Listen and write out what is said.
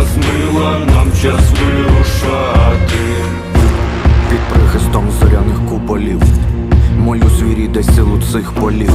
доля змила, нам час вирушати Під прихистом зоряних куполів, молю звірі, десь силу цих полів.